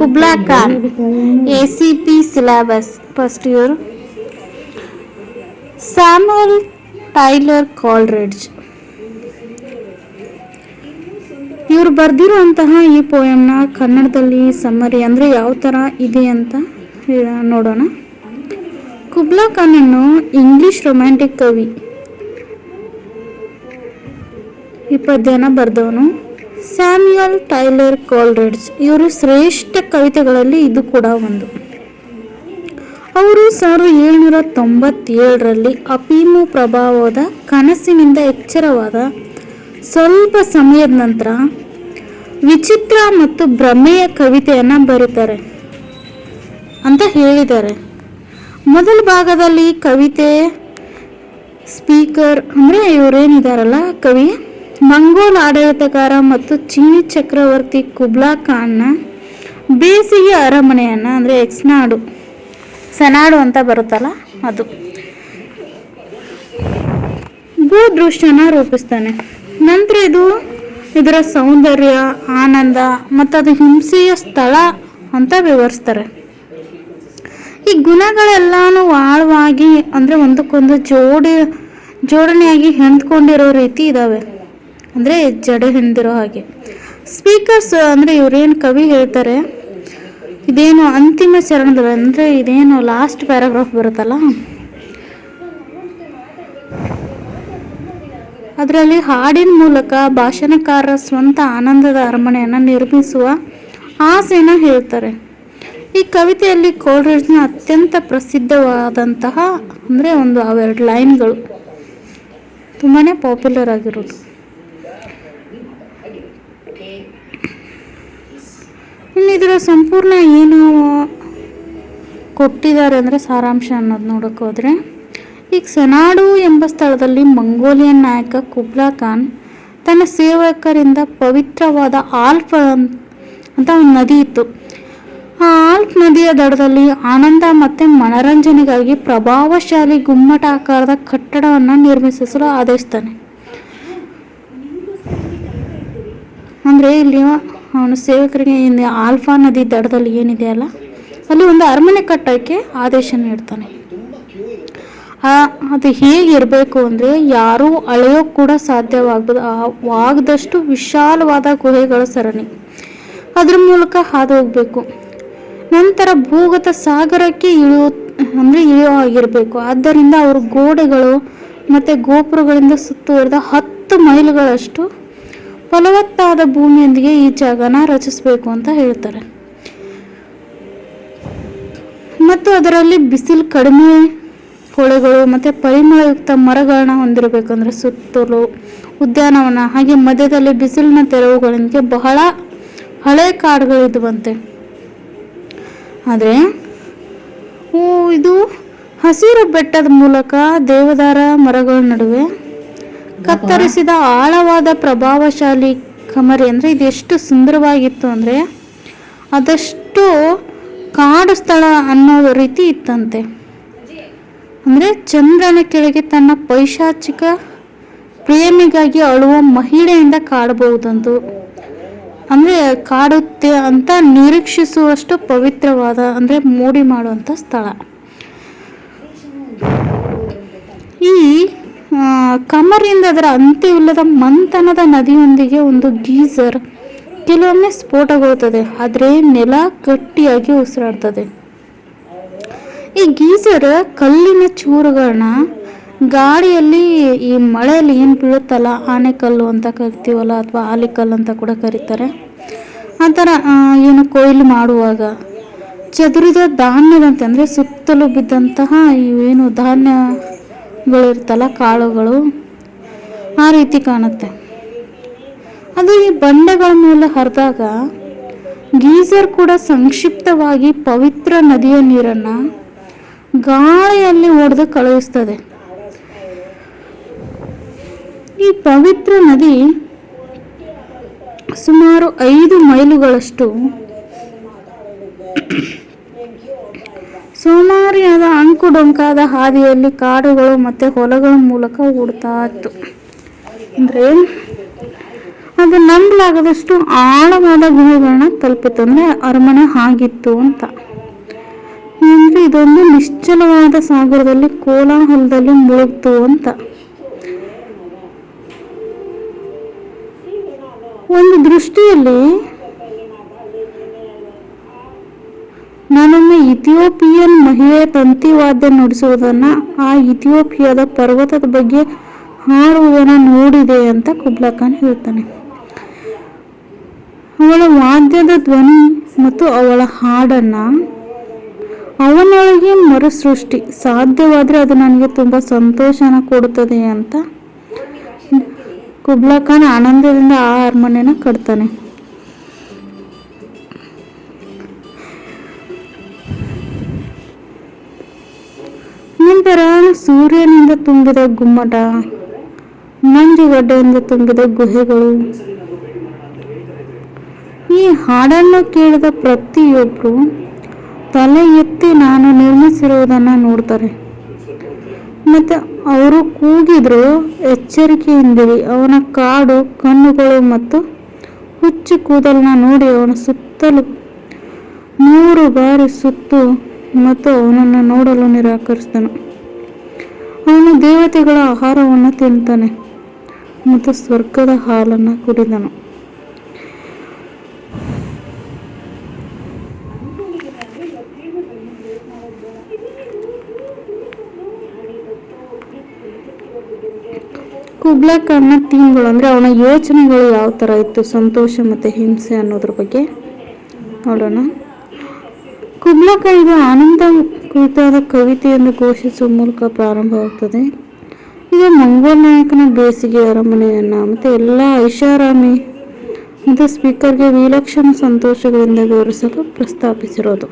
Kubla Khan A C P syllabus first year Samuel Taylor Coleridge ಇವರು ಬರೆದಿರುವಂತಹ ಈ ಪೋಯಮ್ನ ಕನ್ನಡದಲ್ಲಿ ಸಮ್ಮರಿ ಅಂದರೆ ಯಾವ ಥರ ಇದೆ ಅಂತ ನೋಡೋಣ. ಕುಬ್ಲಾ ಖಾನನ್ನು ಇಂಗ್ಲಿಷ್ ರೊಮ್ಯಾಂಟಿಕ್ ಕವಿ. ಈ ಪದ್ಯನ ಬರೆದವನು. ಸ್ಯಾಮ್ಯುಯಲ್ ಟೈಲರ್ ಕೋಲ್ರೆಡ್ಸ್ ಇವರು ಶ್ರೇಷ್ಠ ಕವಿತೆಗಳಲ್ಲಿ ಇದು ಕೂಡ ಒಂದು. ಅವರು ಸಾವಿರದ ಏಳ್ನೂರ ತೊಂಬತ್ತೇಳರಲ್ಲಿ ಅಪೀಮು ಪ್ರಭಾವದ ಕನಸಿನಿಂದ ಎಚ್ಚರವಾದ ಸ್ವಲ್ಪ ಸಮಯದ ನಂತರ ವಿಚಿತ್ರ ಮತ್ತು ಭ್ರಮೆಯ ಕವಿತೆಯನ್ನು ಬರೀತಾರೆ ಅಂತ ಹೇಳಿದ್ದಾರೆ. ಮೊದಲ ಭಾಗದಲ್ಲಿ ಕವಿತೆ, ಸ್ಪೀಕರ್ ಅಂದರೆ ಇವರೇನಿದಾರಲ್ಲ ಕವಿ? ಮಂಗೋಲ್ ಆಡಳಿತಗಾರ ಮತ್ತು ಚೀನಿ ಚಕ್ರವರ್ತಿ ಕುಬ್ಲಾ ಖಾನ್ನ ಬೇಸಿಗೆ ಅರಮನೆಯನ್ನು, ಅಂದರೆ ಎಕ್ಸ್ನಾಡು ಸನಾಡು ಅಂತ ಬರುತ್ತಲ್ಲ ಅದು. ಭೂದೃಶ್ಯನ ರೂಪಿಸ್ತಾನೆ. ನಂತರ ಇದು ಇದರ ಸೌಂದರ್ಯ, ಆನಂದ ಮತ್ತು ಅದು ಹಿಂಸೆಯ ಸ್ಥಳ ಅಂತ ವಿವರಿಸ್ತಾರೆ. ಈ ಗುಣಗಳೆಲ್ಲಾನು ಆಳವಾಗಿ, ಅಂದರೆ ಒಂದಕ್ಕೊಂದು ಜೋಡಿ, ಜೋಡಣೆಯಾಗಿ ಹೆಣ್ಕೊಂಡಿರೋ ರೀತಿ ಇದ್ದಾವೆ ಅಂದರೆ ಜಡೆ ಹಿಂದಿರೋ ಹಾಗೆ. ಸ್ಪೀಕರ್ಸ್ ಅಂದರೆ ಇವರೇನು ಕವಿ ಹೇಳ್ತಾರೆ, ಇದೇನು ಅಂತಿಮ ಚರಣದಲ್ಲಿ, ಅಂದರೆ ಇದೇನು ಲಾಸ್ಟ್ ಪ್ಯಾರಾಗ್ರಾಫ್ ಬರುತ್ತಲ್ಲ? ಅದರಲ್ಲಿ ಹಾಡಿನ ಮೂಲಕ ಭಾಷಣಕಾರರ ಸ್ವಂತ ಆನಂದದ ಅರಮನೆಯನ್ನು ನಿರ್ಮಿಸುವ ಆಸೆನ ಹೇಳ್ತಾರೆ. ಈ ಕವಿತೆಯಲ್ಲಿ ಕೋಲ್ರಿಡ್ಜ್ನ ಅತ್ಯಂತ ಪ್ರಸಿದ್ಧವಾದಂತಹ, ಅಂದರೆ ಒಂದು ಅವೆರಡು ಲೈನ್ಗಳು. ತುಂಬಾ ಪಾಪ್ಯುಲರ್ ಆಗಿರೋದು. ಇನ್ನು ಇದರ ಸಂಪೂರ್ಣ ಏನು ಕೊಟ್ಟಿದ್ದಾರೆ ಅಂದರೆ ಸಾರಾಂಶ ಅನ್ನೋದು ನೋಡೋಕೆ ಹೋದರೆ, ಈಗ ಸೆನಾಡು ಎಂಬ ಸ್ಥಳದಲ್ಲಿ ಮಂಗೋಲಿಯನ್ ನಾಯಕ ಕುಬ್ಲಾ ಖಾನ್ ತನ್ನ ಸೇವಕರಿಂದ ಪವಿತ್ರವಾದ ಆಲ್ಪ್ ಅಂತ ಒಂದು ನದಿ ಇತ್ತು. ಆ ಆಲ್ಪ್ ನದಿಯ ದಡದಲ್ಲಿ ಆನಂದ ಮತ್ತು ಮನರಂಜನೆಗಾಗಿ ಪ್ರಭಾವಶಾಲಿ ಗುಮ್ಮಟಾಕಾರದ ಕಟ್ಟಡವನ್ನು ನಿರ್ಮಿಸಲು ಆದೇಶಿಸ್ತಾನೆ. ಅಂದರೆ ಇಲ್ಲಿ ಅವನ ಸೇವಕರಿಗೆ ಆಲ್ಫಾ ನದಿ ದಡದಲ್ಲಿ ಏನಿದೆ ಅಲ್ಲ, ಅಲ್ಲಿ ಒಂದು ಅರಮನೆ ಕಟ್ಟೋಕ್ಕೆ ಆದೇಶ ನೀಡ್ತಾನೆ ಅದು ಹೇಗಿರಬೇಕು ಅಂದರೆ ಯಾರೂ ಅಳೆಯೋಕೆ ಕೂಡ ಸಾಧ್ಯವಾಗ್ಬೋದು ಆಗದಷ್ಟು ವಿಶಾಲವಾದ ಗುಹೆಗಳ ಸರಣಿ. ಅದ್ರ ಮೂಲಕ ಹಾದು ಹೋಗಬೇಕು ನಂತರ ಭೂಗತ ಸಾಗರಕ್ಕೆ ಇಳಿಯೋ, ಅಂದರೆ ಇಳಿಯೋ ಆಗಿರಬೇಕು. ಆದ್ದರಿಂದ ಅವರು ಗೋಡೆಗಳು ಮತ್ತು ಗೋಪುರಗಳಿಂದ ಸುತ್ತುವರೆದ ಹತ್ತು ಮೈಲುಗಳಷ್ಟು ಫಲವತ್ತಾದ ಭೂಮಿಯೊಂದಿಗೆ ಈ ಜಾಗನ ರಚಿಸಬೇಕು ಅಂತ ಹೇಳ್ತಾರೆ. ಮತ್ತು ಅದರಲ್ಲಿ ಬಿಸಿಲು ಕಡಿಮೆ, ಹೊಳೆಗಳು ಮತ್ತು ಪರಿಮಳಯುಕ್ತ ಮರಗಳನ್ನ ಹೊಂದಿರಬೇಕಂದ್ರೆ ಸುತ್ತಲೂ ಉದ್ಯಾನವನ, ಹಾಗೆ ಮಧ್ಯದಲ್ಲಿ ಬಿಸಿಲಿನ ತೆರವುಗಳಿಗೆ ಬಹಳ ಹಳೆ ಕಾಡುಗಳಿದ್ವಂತೆ ಆದರೆ ಇದು ಹಸಿರು ಬೆಟ್ಟದ ಮೂಲಕ ದೇವದಾರ ಮರಗಳ ನಡುವೆ ಕತ್ತರಿಸಿದ ಆಳವಾದ ಪ್ರಭಾವಶಾಲಿ ಕಮರಿ ಅಂದರೆ ಇದು ಸುಂದರವಾಗಿತ್ತು ಅಂದರೆ ಅದಷ್ಟು ಕಾಡು ಸ್ಥಳ ಅನ್ನೋ ರೀತಿ ಇತ್ತಂತೆ. ಅಂದರೆ ಚಂದ್ರನ ಕೆಳಗೆ ತನ್ನ ಪೈಶಾಚಿಕ ಪ್ರೇಮಿಗಾಗಿ ಅಳುವ ಮಹಿಳೆಯಿಂದ ಕಾಡಬಹುದಂತು. ಅಂದರೆ ಕಾಡುತ್ತೆ ಅಂತ ನಿರೀಕ್ಷಿಸುವಷ್ಟು ಪವಿತ್ರವಾದ ಅಂದರೆ ಮೂಡಿ ಮಾಡುವಂಥ ಸ್ಥಳ. ಈ ಕಮರಿಂದ ಅದರ ಅಂತ್ಯವಿಲ್ಲದ ಮಂಥನದ ನದಿಯೊಂದಿಗೆ ಒಂದು ಗೀಸರ್ ಕೆಲವೊಮ್ಮೆ ಸ್ಫೋಟಗೊಳ್ತದೆ, ಆದರೆ ನೆಲ ಗಟ್ಟಿಯಾಗಿ ಉಸಿರಾಡ್ತದೆ. ಈ ಗೀಸರ್ ಕಲ್ಲಿನ ಚೂರುಗಳನ್ನ ಗಾಳಿಯಲ್ಲಿ ಈ ಮಳೆಯಲ್ಲಿ ಏನು ಬೀಳುತ್ತಲ್ಲ, ಆನೆಕಲ್ಲು ಅಂತ ಕರಿತೀವಲ್ಲ ಅಥವಾ ಆಲಿಕಲ್ಲು ಅಂತ ಕೂಡ ಕರೀತಾರೆ. ಆ ಥರ ಏನು ಕೊಯ್ಲು ಮಾಡುವಾಗ ಚದುರಿದ ಧಾನ್ಯದಂತೆ, ಅಂದರೆ ಸುತ್ತಲೂ ಬಿದ್ದಂತಹ ಇವೇನು ಧಾನ್ಯಗಳಿರ್ತಲ್ಲ ಕಾಳುಗಳು ಆ ರೀತಿ ಕಾಣುತ್ತೆ. ಅದು ಈ ಬಂಡೆಗಳ ಮೇಲೆ ಹರಿದಾಗ ಗೀಸರ್ ಕೂಡ ಸಂಕ್ಷಿಪ್ತವಾಗಿ ಪವಿತ್ರ ನದಿಯ ನೀರನ್ನು ಗಾಳಿಯಲ್ಲಿ ಒಡೆದು ಕಳುಹಿಸ್ತದೆ. ಈ ಪವಿತ್ರ ನದಿ ಸುಮಾರು ಐದು ಮೈಲುಗಳಷ್ಟು ಸೋಮಾರಿಯಾದ ಅಂಕುಡೊಂಕಾದ ಹಾದಿಯಲ್ಲಿ ಕಾಡುಗಳು ಮತ್ತು ಹೊಲಗಳ ಮೂಲಕ ಓಡ್ತಾ ಇತ್ತು. ಅಂದರೆ ಅದು ನಂಬಲಾಗದಷ್ಟು ಆಳವಾದ ಗುಹೆಗಳನ್ನ ತಲುಪಿತ್ತು ಅಂದರೆ ಅರಮನೆ ಆಗಿತ್ತು ಅಂತ. ಅಂದರೆ ಇದೊಂದು ನಿಶ್ಚಲವಾದ ಸಾಗರದಲ್ಲಿ ಕೋಲಾಹಲದಲ್ಲಿ ಮುಳುಗ್ತು ಅಂತ. ಒಂದು ದೃಷ್ಟಿಯಲ್ಲಿ ನಾನೊಮ್ಮೆ ಇಥಿಯೋಪಿಯನ್ ಮಹಿಳೆ ತಂತಿವಾದ್ಯ ನುಡಿಸುವುದನ್ನು ಆ ಇಥಿಯೋಪಿಯಾದ ಪರ್ವತದ ಬಗ್ಗೆ ಹಾಡುವುದನ್ನು ನೋಡಿದೆ ಅಂತ ಕುಬ್ಲಾ ಖಾನ್ ಹೇಳ್ತಾನೆ ಅವಳ ವಾದ್ಯದ ಧ್ವನಿ ಮತ್ತು ಅವಳ ಹಾಡನ್ನು ಅವನೊಳಗೆ ಮರುಸೃಷ್ಟಿ. ಸಾಧ್ಯವಾದರೆ ಅದು ನನಗೆ ತುಂಬ ಸಂತೋಷನ ಕೊಡುತ್ತದೆ ಅಂತ ಕುಬ್ಲಾ ಖಾನ್ ಆನಂದದಿಂದ ಆ ಅರಮನೆನ ಕಟ್ತಾನೆ. ನಂತರ ಸೂರ್ಯನಿಂದ ತುಂಬಿದ ಗುಮ್ಮಟ ಮಂಜುಗಡ್ಡೆಯಿಂದ ತುಂಬಿದ ಗುಹೆಗಳು, ಈ ಹಾಡನ್ನು ಕೇಳಿದ ಪ್ರತಿಯೊಬ್ಬರು ತಲೆ ಎತ್ತಿ ನಾನು ನಿರ್ಮಿಸಿರುವುದನ್ನು ನೋಡ್ತಾರೆ. ಮತ್ತು ಅವರು ಕೂಗಿದ್ರು ಎಚ್ಚರಿಕೆಯಿಂದಿರಿ. ಅವನ ಕಾಡು, ಕಣ್ಣುಗಳು ಮತ್ತು ಹುಚ್ಚು ಕೂದಲನ್ನ ನೋಡಿ ಅವನ ಸುತ್ತಲೂ ಮೂರು ಬಾರಿ ಸುತ್ತು ಮತ್ತು ಅವನನ್ನು ನೋಡಲು ನಿರಾಕರಿಸಿದನು. ಅವನು ದೇವತೆಗಳ ಆಹಾರವನ್ನು ತಿಂತಾನೆ, ಮತ್ತು ಸ್ವರ್ಗದ ಹಾಲನ್ನು ಕುಡಿದನು. ಕುಬ್ಲಾ ಖಾನ್ನ ಥೀಮ್ಗಳು ಅಂದರೆ ಅವನ ಯೋಚನೆಗಳು ಯಾವ ಥರ ಇತ್ತು? ಸಂತೋಷ ಮತ್ತು ಹಿಂಸೆ ಅನ್ನೋದ್ರ ಬಗ್ಗೆ ನೋಡೋಣ. ಕುಬ್ಲಾ ಇದು ಆನಂದ ಕುರಿತಾದ ಕವಿತೆಯನ್ನು ಘೋಷಿಸುವ ಮೂಲಕ ಪ್ರಾರಂಭವಾಗ್ತದೆ ಇದು ಮಂಗೋಲ್ ನಾಯಕನ ಬೇಸಿಗೆ ಅರಮನೆಯನ್ನು, ಮತ್ತು ಎಲ್ಲ ಐಷಾರಾಮಿ ಮತ್ತು ಸ್ಪೀಕರ್ಗೆ ವಿಲಕ್ಷಣ ಸಂತೋಷಗಳಿಂದ ವಿವರಿಸಲು ಪ್ರಸ್ತಾಪಿಸಿರೋದು.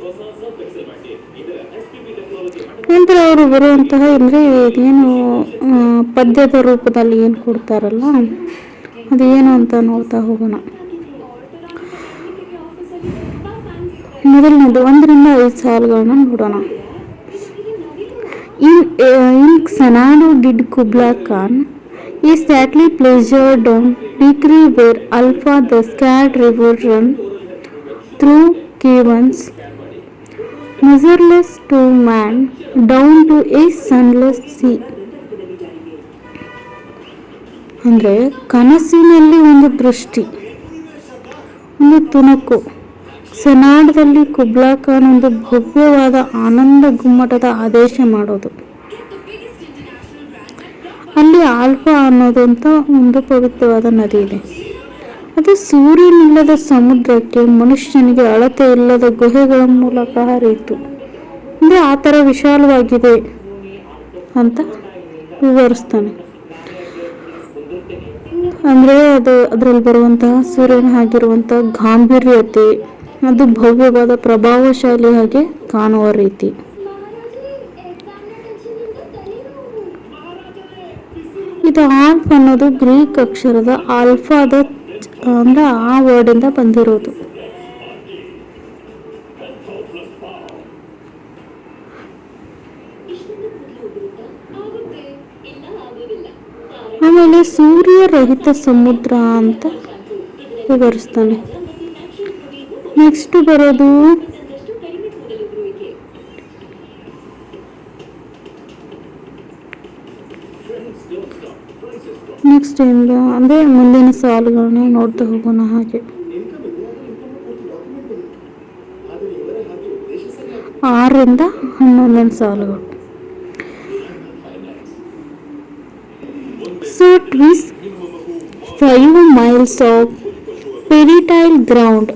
ಹೊಸ ಸಬ್ ಎಕ್ಸೆಲ್ ಬರುವಂತಹ ಅಂದರೆ ಏನು ಪದ್ಯದ ರೂಪದಲ್ಲಿ ಏನು ಕೊಡ್ತಾರಲ್ಲ ಅದು ಏನು ಅಂತ ನೋಡ್ತಾ ಹೋಗೋಣ. ಮೊದಲನೇದು, ಒಂದರಿಂದ ಐದು ಸಾಲುಗಳನ್ನ ನೋಡೋಣ. ಇನ್ ಇನ್ ಸನಾಡು did Kubla Khan a stately pleasure dome decree where Alph the sacred river ran through caverns measureless to man, down to a sunless sea. ಅಂದರೆ ಕನಸಿನಲ್ಲಿ ಒಂದು ದೃಷ್ಟಿ, ಒಂದು ತುಣುಕು. ಸೆನಾಡದಲ್ಲಿ ಕುಬ್ಲಾ ಒಂದು ಭವ್ಯವಾದ ಆನಂದ ಗುಮ್ಮಟದ ಆದೇಶ ಮಾಡೋದು. ಅಲ್ಲಿ ಆಲ್ಫಾ ಅನ್ನೋದಂತ ಒಂದು ಪವಿತ್ರವಾದ ನದಿ ಇದೆ ಅದು ಸೂರ್ಯನಿಲ್ಲದ ಸಮುದ್ರಕ್ಕೆ ಮನುಷ್ಯನಿಗೆ ಅಳತೆ ಇಲ್ಲದ ಗುಹೆಗಳ ಮೂಲಕ ಹರಿಯಿತು. ಅಂದರೆ ಆ ಥರ ವಿಶಾಲವಾಗಿದೆ ಅಂತ ವಿವರಿಸ್ತಾನೆ. ಅಂದರೆ ಅದು ಅದರಲ್ಲಿ ಬರುವಂತಹ ಸೂರ್ಯನ ಆಗಿರುವಂಥ ಗಾಂಭೀರ್ಯತೆ, ಅದು ಭವ್ಯವಾದ ಪ್ರಭಾವಶಾಲಿ ಹಾಗೆ ಕಾಣುವ ರೀತಿ. ಇದು ಆಲ್ಫ್ ಅನ್ನೋದು ಗ್ರೀಕ್ ಅಕ್ಷರದ ಆಲ್ಫಾದ ಅಂದರೆ ಆ ವರ್ಡಿಂದ ಬಂದಿರೋದು. ಆಮೇಲೆ ಸೂರ್ಯ ರಹಿತ ಸಮುದ್ರ ಅಂತ ವಿವರಿಸ್ತಾನೆ. ನೆಕ್ಸ್ಟ್ ಬರೋದು ನೆಕ್ಸ್ಟ್ ಇಂದ ಅಂದರೆ ಮುಂದಿನ ಸಾಲುಗಳನ್ನ ನೋಡ್ತಾ ಹೋಗೋಣ ಹಾಗೆ ಆರರಿಂದ ಹನ್ನೊಂದನೇ ಸಾಲುಗಳು so twice five miles of fertile ground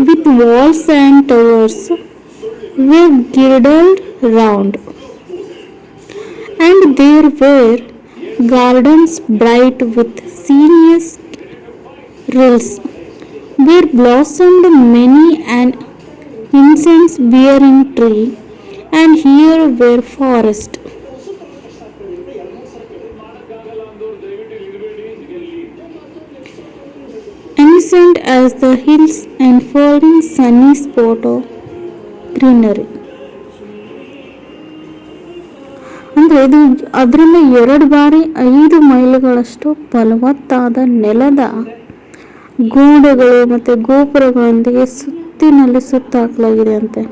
with walls and towers were girdled round, and there were gardens bright with serious rills, where blossomed many an incense bearing tree, and here were forest. Ancient as the hills unfolding sunny spot of greenery. ಅಂದರೆ ಇದು ಅದರಿಂದ ಎರಡು ಬಾರಿ ಐದು ಮೈಲುಗಳಷ್ಟು ಫಲವತ್ತಾದ ನೆಲದ ಗೋಡೆಗಳು ಮತ್ತು ಗೋಪುರಗಳೊಂದಿಗೆ ಸುತ್ತಿನಲ್ಲಿ ಸುತ್ತಾಕಲಾಗಿದೆ ಅಂತೆ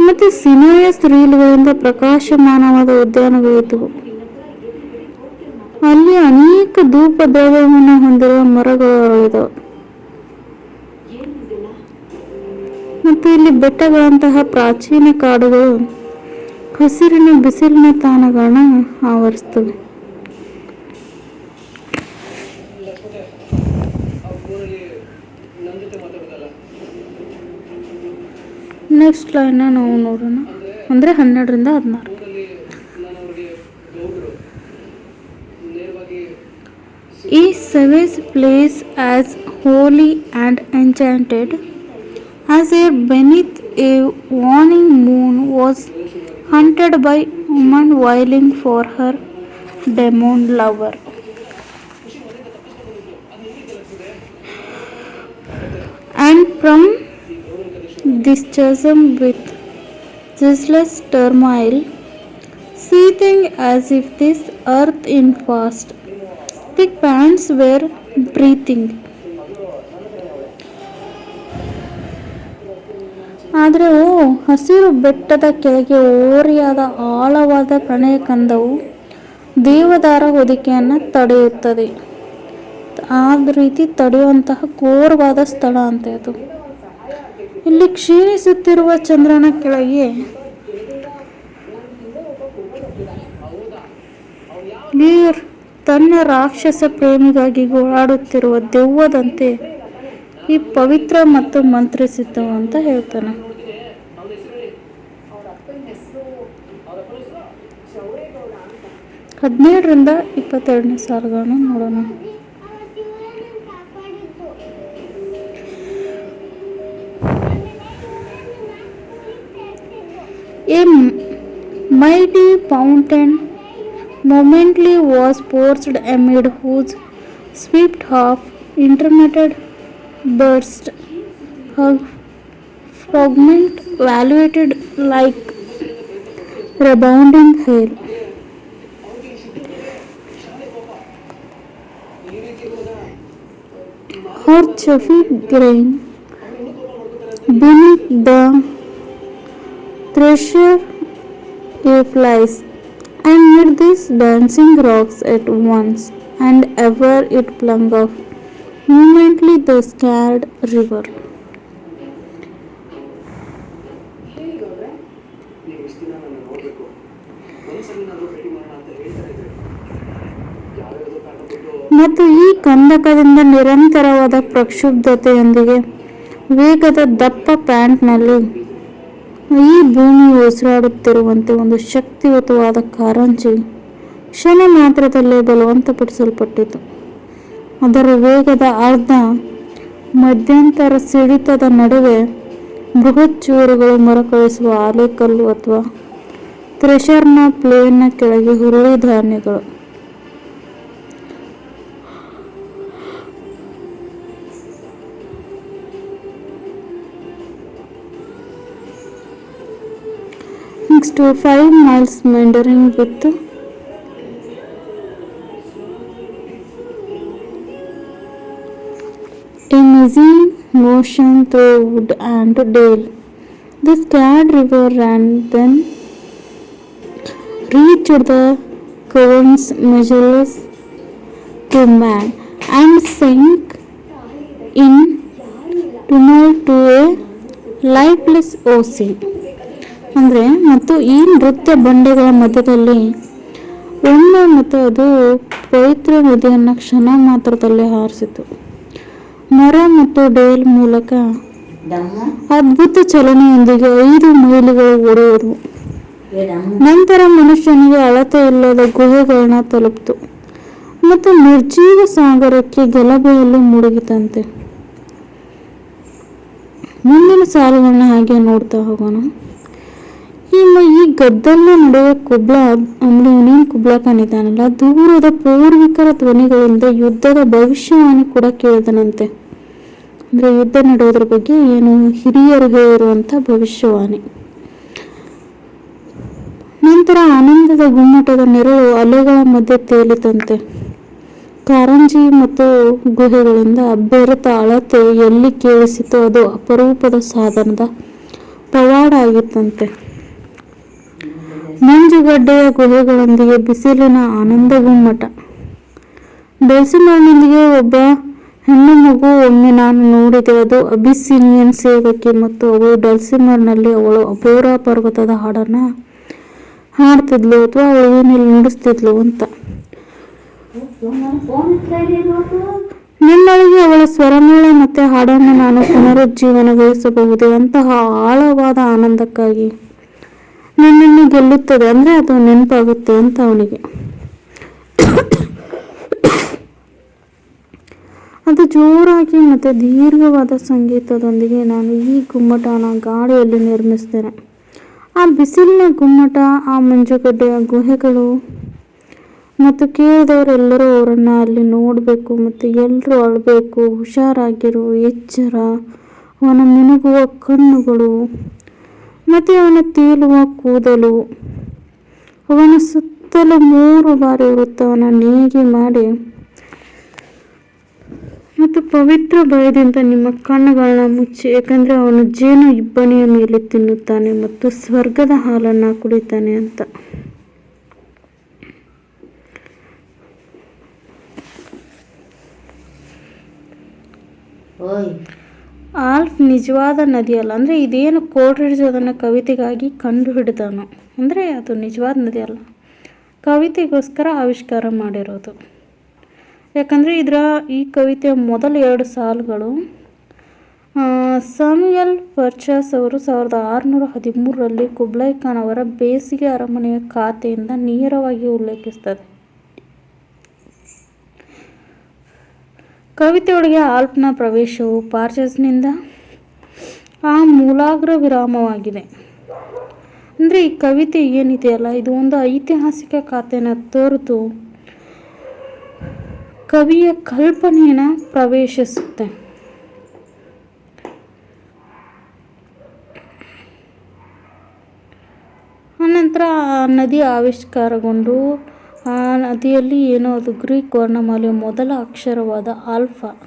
ಮತ್ತು ಸಿನಿಮೆಯ ಸ್ತ್ರೀಲುಗಳಿಂದ ಪ್ರಕಾಶಮಾನವಾದ ಉದ್ಯಾನಗಳಿದ್ದವು ಅಲ್ಲಿ ಅನೇಕ ಧೂಪ ದ್ರವ್ಯವನ್ನು ಹೊಂದಿರುವ ಮರಗಳು ಮತ್ತು ಇಲ್ಲಿ ಬೆಟ್ಟಗಳಂತಹ ಪ್ರಾಚೀನ ಕಾಡುಗಳು ಹಸಿರಿನ ಬಿಸಿಲಿನ ತಾಣಗಳನ್ನ ಆವರಿಸ್ತವೆ. ನೆಕ್ಸ್ಟ್ ಲೈನ್ ನಾವು ನೋಡೋಣ. ಅಂದ್ರೆ ಹನ್ನೆರಡರಿಂದ ಹದಿನಾರು. A savage place as holy and enchanted as if beneath a waning moon was hunted by woman wailing for her demon lover. And from this chasm with ceaseless turmoil, seething as if this earth in fast, thick pants were breathing. ಆದರೆ ಹಸಿರು ಬೆಟ್ಟದ ಕೆಳಗೆ ಓರಿಯಾದ ಆಳವಾದ ಪ್ರಣಯ ಕಂದವು ದೇವದಾರ ಹೊದಿಕೆಯನ್ನು ತಡೆಯುತ್ತದೆ. ಆ ರೀತಿ ತಡೆಯುವಂತಹ ಘೋರವಾದ ಸ್ಥಳ ಅಂತ ಅದು. ಇಲ್ಲಿ ಕ್ಷೀಣಿಸುತ್ತಿರುವ ಚಂದ್ರನ ಕೆಳಗೆ ನೀರ್ ತನ್ನ ರಾಕ್ಷಸ ಪ್ರೇಮಿಗಾಗಿ ಗೋಳಾಡುತ್ತಿರುವ ದೆವ್ವದಂತೆ ಈ ಪವಿತ್ರ ಮತ್ತು ಮಂತ್ರಿ ಸಿದ್ಧ ಅಂತ ಹೇಳ್ತಾನೆ. ಹದಿನೇಳರಿಂದ ಇಪ್ಪತ್ತೆರಡನೇ ಸಾಲಗಳನ್ನು ನೋಡೋಣ. A mighty fountain momently was forced amid whose swift half intermitted burst her fragment valuated like rebounding hail. Her chuffy grain beneath the thresher a flies and mid these dancing rocks at once and ever it flung off momently the scared river. ಮತ್ತು ಈ ಕಂದಕದಿಂದ ನಿರಂತರವಾದ ಪ್ರಕ್ಷುಬ್ಧತೆಯೊಂದಿಗೆ ವೇಗದ ದಪ್ಪ ಪ್ಯಾಂಟ್ನಲ್ಲಿ ಈ ಭೂಮಿ ಉಸಿರಾಡುತ್ತಿರುವಂತೆ ಒಂದು ಶಕ್ತಿಯುತವಾದ ಕಾರಂಜಿ ಕ್ಷಣ ಮಾತ್ರದಲ್ಲೇ ಬಲವಂತಪಡಿಸಲ್ಪಟ್ಟಿತು ಅದರ ವೇಗದ ಅರ್ಧ ಮಧ್ಯಂತರ ಸಿಡಿತದ ನಡುವೆ ಬೃಹತ್ ಚೂರುಗಳು ಮರುಕಳಿಸುವ ಆಲೆಕಲ್ಲು ಅಥವಾ ಥ್ರೆಷರ್ನ ಪ್ಲೇನ್ನ ಕೆಳಗೆ ಹುರುಳಿ ಧಾನ್ಯಗಳು. Next five miles meandering meandering with motion through wood and dale. The scared river ran then reached the caverns measureless to man and sank in tumult to a lifeless ocean. ಅಂದರೆ ಮತ್ತು ಈ ನೃತ್ಯ ಬಂಡೆಗಳ ಮಧ್ಯದಲ್ಲಿ ಒಮ್ಮೆ ಮತ್ತು ಅದು ಪವಿತ್ರ ನದಿಯನ್ನು ಕ್ಷಣ ಮಾತ್ರದಲ್ಲಿ ಹಾರಿಸಿತು ಮರ ಮತ್ತು ಡೇಲ್ ಮೂಲಕ ಅದ್ಭುತ ಚಲನೆಯೊಂದಿಗೆ ಐದು ಮೈಲಿಗಳು ಓಡುವುದು ನಂತರ ಮನುಷ್ಯನಿಗೆ ಅಳತೆ ಇಲ್ಲದ ಗುಹೆಗಳನ್ನ ತಲುಪಿತು ಮತ್ತು ನಿರ್ಜೀವ ಸಾಗರಕ್ಕೆ ಗಲಭೆಯಲ್ಲಿ ಮುಳುಗಿತಂತೆ ಮುಂದಿನ ಸಾಲುಗಳನ್ನ ಹಾಗೆ ನೋಡ್ತಾ ಹೋಗೋಣ. ಮ- ಈ ಗದ್ದಲ ನಡುವೆ ಕುಬ್ಲ ಇನ್ನೇನು ಕುಬ್ಲಾ ಖಾನ್ ದೂರದ ಪೂರ್ವಿಕರ ಧ್ವನಿಗಳಿಂದ ಯುದ್ಧದ ಭವಿಷ್ಯವಾಣಿ ಕೂಡ ಕೇಳಿದನಂತೆ. ಅಂದ್ರೆ ಯುದ್ಧ ನಡೆಯೋದ್ರ ಬಗ್ಗೆ ಏನು ಹಿರಿಯರಿಗೆ ಇರುವಂಥ ಭವಿಷ್ಯವಾಣಿ. ನಂತರ ಆನಂದದ ಗುಮ್ಮಟದ ನೆರಳು ಅಲೆಗಳ ಮಧ್ಯೆ ತೇಲಿತಂತೆ ಕಾರಂಜಿ ಮತ್ತು ಗುಹೆಗಳಿಂದ ಬೆರೆತ ಅಳತೆ ಎಲ್ಲಿ ಕೇಳಿಸಿತೋ ಅದು ಅಪರೂಪದ ಸಾಧನದ ಪವಾಡ ಆಗಿತ್ತಂತೆ. ಮಂಜುಗಡ್ಡೆಯ ಗುಹೆಗಳೊಂದಿಗೆ ಬಿಸಿಲಿನ ಆನಂದ ಗುಮ್ಮಟ. ಬೆಳಸಿನೊಂದಿಗೆ ಒಬ್ಬ ಹೆಣ್ಣು ಮಗು ಒಮ್ಮೆ ನಾನು ನೋಡಿದೆ ಅದು ಅಬಿಸಿನಿಯನ್ ಸೇವಕಿ ಮತ್ತು ಅವಳು ಡಲ್ಸಿಮರ್ನಲ್ಲಿ ಅವಳು ಅಪೂರ ಪರ್ವತದ ಹಾಡನ್ನ ಹಾಡ್ತಿದ್ಲು ಅಥವಾ ಅವಳು ನುಡಿಸ್ತಿದ್ಲು ಅಂತ. ನಿಮ್ಮೊಳಗೆ ಅವಳ ಸ್ವರಮೇಳ ಮತ್ತೆ ಹಾಡನ್ನು ನಾನು ಪುನರುಜ್ಜೀವನಗೊಳಿಸಬಹುದೇ ಅಂತಹ ಆಳವಾದ ಆನಂದಕ್ಕಾಗಿ ನನ್ನನ್ನು ಗೆಲ್ಲುತ್ತದೆ ಅಂದ್ರೆ ಅದು ನೆನಪಾಗುತ್ತೆ ಅಂತ ಅವನಿಗೆ. ಅದು ಜೋರಾಗಿ ಮತ್ತು ದೀರ್ಘವಾದ ಸಂಗೀತದೊಂದಿಗೆ ನಾನು ಈ ಗುಮ್ಮಟನ ಗಾಳಿಯಲ್ಲಿ ನಿರ್ಮಿಸ್ತೇನೆ ಆ ಬಿಸಿಲಿನ ಗುಮ್ಮಟ, ಆ ಮಂಜುಗಡ್ಡೆಯ ಗುಹೆಗಳು ಮತ್ತು ಕೇಳಿದವರೆಲ್ಲರೂ ಅವರನ್ನು ಅಲ್ಲಿ ನೋಡಬೇಕು ಮತ್ತು ಎಲ್ಲರೂ ಅಳಬೇಕು, ಹುಷಾರಾಗಿರು, ಎಚ್ಚರ, ಅವನ ಮಿನುಗುವ ಕಣ್ಣುಗಳು ಮತ್ತು ಅವನ ತೇಲುವ ಕೂದಲು. ಅವನ ಸುತ್ತಲೂ ಮೂರು ಬಾರಿ ವೃತ್ತವನ್ನು ನೇಗಿ ಮಾಡಿ ಮತ್ತು ಪವಿತ್ರ ಭಯದಿಂದ ನಿಮ್ಮ ಕಣ್ಣುಗಳನ್ನ ಮುಚ್ಚಿ ಏಕೆಂದರೆ ಅವನು ಜೇನು ಇಬ್ಬನಿಯ ಮೇಲೆ ತಿನ್ನುತ್ತಾನೆ ಮತ್ತು ಸ್ವರ್ಗದ ಹಾಲನ್ನು ಕುಡಿತಾನೆ ಅಂತ. ಆಲ್ಫ್ ನಿಜವಾದ ನದಿ ಅಲ್ಲ ಅಂದರೆ ಇದೇನು ಕೋಲ್ಡ್ರಿಡ್ಜ್ ಅದನ್ನು ಕವಿತೆಗಾಗಿ ಕಂಡು ಹಿಡಿದಾನು ಅಂದರೆ ಅದು ನಿಜವಾದ ನದಿ ಅಲ್ಲ. ಕವಿತೆಗೋಸ್ಕರ ಆವಿಷ್ಕಾರ ಮಾಡಿರೋದು. ಯಾಕಂದರೆ ಇದರ ಈ ಕವಿತೆಯ ಮೊದಲ ಎರಡು ಸಾಲುಗಳು ಸಾಮ್ಯಲ್ ಪರ್ಚಸ್ ಅವರು ಸಾವಿರದ ಆರುನೂರ ಹದಿಮೂರರಲ್ಲಿ ಕುಬ್ಲಾಯ್ ಖಾನ್ ಅವರ ಬೇಸಿಗೆ ಅರಮನೆಯ ಖಾತೆಯಿಂದ ನೇರವಾಗಿ ಉಲ್ಲೇಖಿಸ್ತದೆ. ಕವಿತೆಯೊಳಗೆ ಆಲ್ಪ್ನ ಪ್ರವೇಶವು ಪಾರ್ಚಸ್ನಿಂದ ಆ ಮೂಲಾಗ್ರ ವಿರಾಮವಾಗಿದೆ. ಅಂದರೆ ಈ ಕವಿತೆ ಏನಿದೆಯಲ್ಲ, ಇದು ಒಂದು ಐತಿಹಾಸಿಕ ಖಾತೆನ ತೊರೆದು ಕವಿಯ ಕಲ್ಪನೆಯನ್ನು ಪ್ರವೇಶಿಸುತ್ತೆ. ಆನಂತರ ಆ ನದಿ ಆವಿಷ್ಕಾರಗೊಂಡು ಆ ನದಿಯಲ್ಲಿ ಏನೋ ಅದು ಗ್ರೀಕ್ ವರ್ಣಮಾಲೆಯ ಮೊದಲ ಅಕ್ಷರವಾದ ಆಲ್ಫಾ.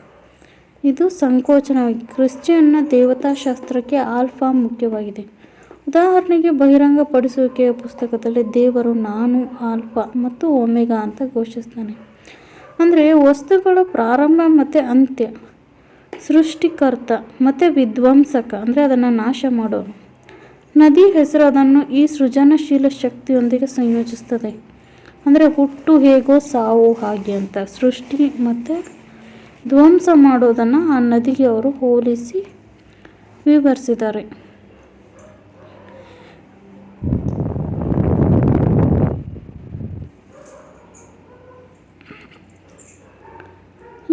ಇದು ಸಂಕೋಚನವಾಗಿ ಕ್ರಿಶ್ಚಿಯನ್ನ ದೇವತಾಶಾಸ್ತ್ರಕ್ಕೆ ಆಲ್ಫಾ ಮುಖ್ಯವಾಗಿದೆ. ಉದಾಹರಣೆಗೆ ಬಹಿರಂಗಪಡಿಸುವಿಕೆಯ ಪುಸ್ತಕದಲ್ಲಿ ದೇವರು ನಾನು, ಆಲ್ಫಾ ಮತ್ತು ಒಮೆಗಾ ಅಂತ ಘೋಷಿಸ್ತಾನೆ. ಅಂದರೆ ವಸ್ತುಗಳ ಪ್ರಾರಂಭ ಮತ್ತು ಅಂತ್ಯ, ಸೃಷ್ಟಿಕರ್ತ ಮತ್ತು ವಿಧ್ವಂಸಕ, ಅಂದರೆ ಅದನ್ನು ನಾಶ ಮಾಡೋರು. ನದಿ ಹೆಸರು ಅದನ್ನು ಈ ಸೃಜನಶೀಲ ಶಕ್ತಿಯೊಂದಿಗೆ ಸಂಯೋಜಿಸ್ತದೆ. ಅಂದರೆ ಹುಟ್ಟು ಹೇಗೋ ಸಾವು ಹಾಗೆ ಅಂತ, ಸೃಷ್ಟಿ ಮತ್ತು ಧ್ವಂಸ ಮಾಡೋದನ್ನು ಆ ನದಿಗೆ ಅವರು ಹೋಲಿಸಿ ವಿವರಿಸಿದ್ದಾರೆ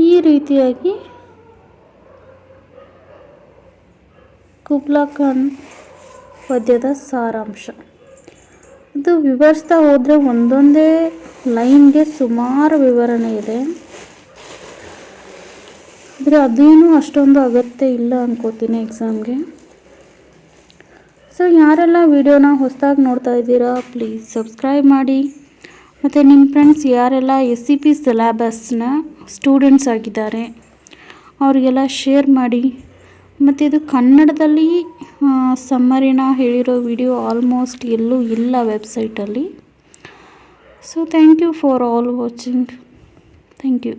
ಈ ರೀತಿಯಾಗಿ ಕುಬ್ಲಾ ಖಾನ್ ಪದ್ಯದ ಸಾರಾಂಶ. ಇದು ವಿವರಿಸ್ತಾ ಹೋದರೆ ಒಂದೊಂದೇ ಲೈನ್ಗೆ ಸುಮಾರು ವಿವರಣೆ ಇದೆ. ಆದರೆ ಅದೇನು ಅಷ್ಟೊಂದು ಅಗತ್ಯ ಇಲ್ಲ ಅನ್ಕೋತೀನಿ ಎಕ್ಸಾಮ್ಗೆ ಸೊ ಯಾರೆಲ್ಲ ವಿಡಿಯೋನ ಹೊಸದಾಗಿ ನೋಡ್ತಾ ಇದ್ದೀರಾ ಪ್ಲೀಸ್ ಸಬ್ಸ್ಕ್ರೈಬ್ ಮಾಡಿ. ಮತ್ತು ನಿಮ್ಮ ಫ್ರೆಂಡ್ಸ್ ಯಾರೆಲ್ಲ ಎಸ್ ಸಿ ಪಿ ಸಿಲೆಬಸ್ನ ಸ್ಟೂಡೆಂಟ್ಸ್ ಆಗಿದ್ದಾರೆ, ಅವರಿಗೆಲ್ಲ ಶೇರ್ ಮಾಡಿ. ಮತ್ತು ಇದು ಕನ್ನಡದಲ್ಲಿ ಸಮ್ಮರಿನ ಹೇಳಿರೋ ವಿಡಿಯೋ ಆಲ್ಮೋಸ್ಟ್ ಎಲ್ಲೂ ಇಲ್ಲ ವೆಬ್ಸೈಟಲ್ಲಿ so thank you for all watching thank you